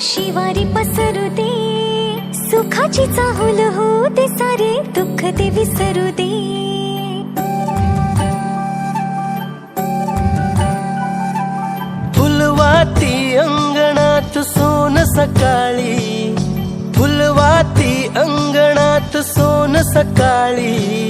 शिवारी पसरू दे. सुखाची चाहूल हो दे सारे दुःख ते विसरू दे. फुलवाती अंगणात सोन सकाळी. फुलवाती अंगणात सोन सकाळी.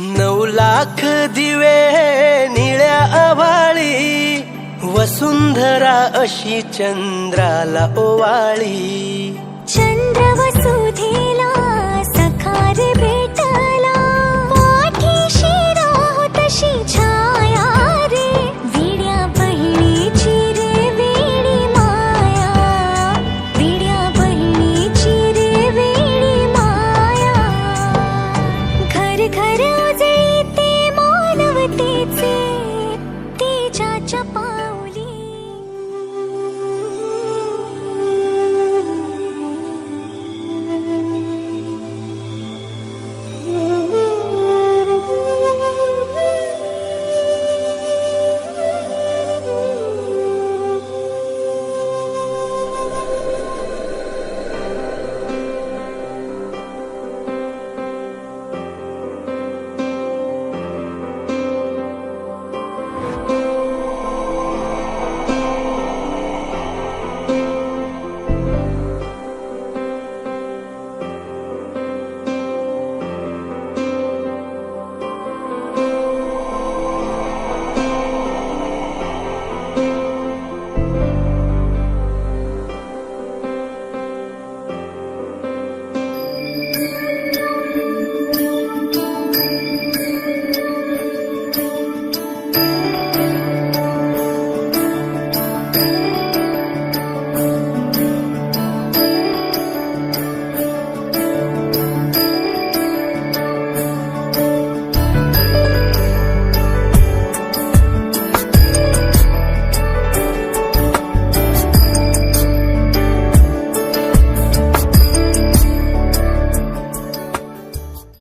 नऊ लाख दिवे निळ्या आभाळी वसुंधरा अशी चंद्राला ओवाळी. चंद्र वसुधेला सखारे